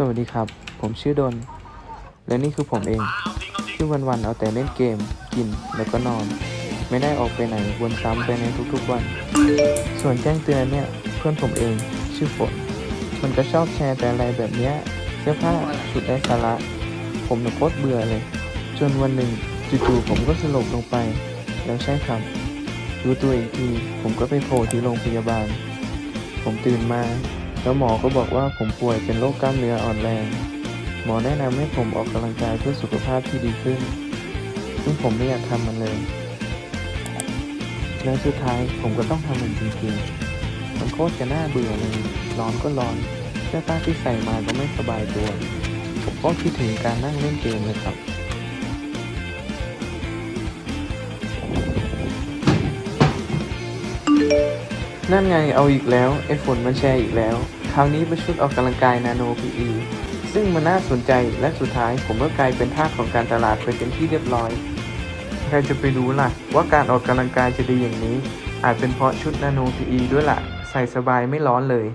สวัสดีครับ ผมชื่อดน และนี่คือผมเองที่วันๆเอาแต่เล่นเกม กินแล้วก็นอน ไม่ได้ออกไปไหนวนซ้ำไปในทุกๆวัน ส่วนแจ้งเตือนเนี่ย เพื่อนผมเองชื่อฝน มันก็ชอบแชร์แต่อะไรแบบเนี้ยเสื้อผ้าชุดไร้สาระ ผมน่ะโคตรเบื่อเลย จนวันหนึ่งจู่ๆผมก็สลบลงไป แล้วใช่ครับรู้ตัวอีกทีผมก็ไปโผล่ที่โรงพยาบาล ผมตื่นมา แล้วหมอก็บอกว่าผมป่วยเป็นโรคกล้ามเนื้ออ่อนแรง หมอแนะนำให้ผมออกกำลังกายเพื่อสุขภาพที่ดีขึ้น ซึ่งผมไม่อยากทำมันเลย แล้วสุดท้ายผมก็ต้องทำมันจริงๆ มันโคตรจะน่าเบื่อเลย ร้อนก็ร้อนเสื้อผ้าที่ใส่มาก็ไม่สบายตัว ผมก็คิดถึงการนั่งเล่นเกมเลยครับ นั่นไงเอาอีกแล้วไอ้ฝนมันแชร์อีกแล้ว คราวนี้เป็นชุดออกกำลังกายนาโนพีอีซึ่งมันน่าสนใจและสุดท้ายผมก็กลายเป็นทาสของการตลาดไปเป็นที่เรียบร้อย ใครจะไปรู้ล่ะ ว่าการออกกำลังกายจะดีอย่างนี้ อาจเป็นเพราะชุดนาโนพีอีด้วยล่ะ ใส่สบายไม่ร้อนเลย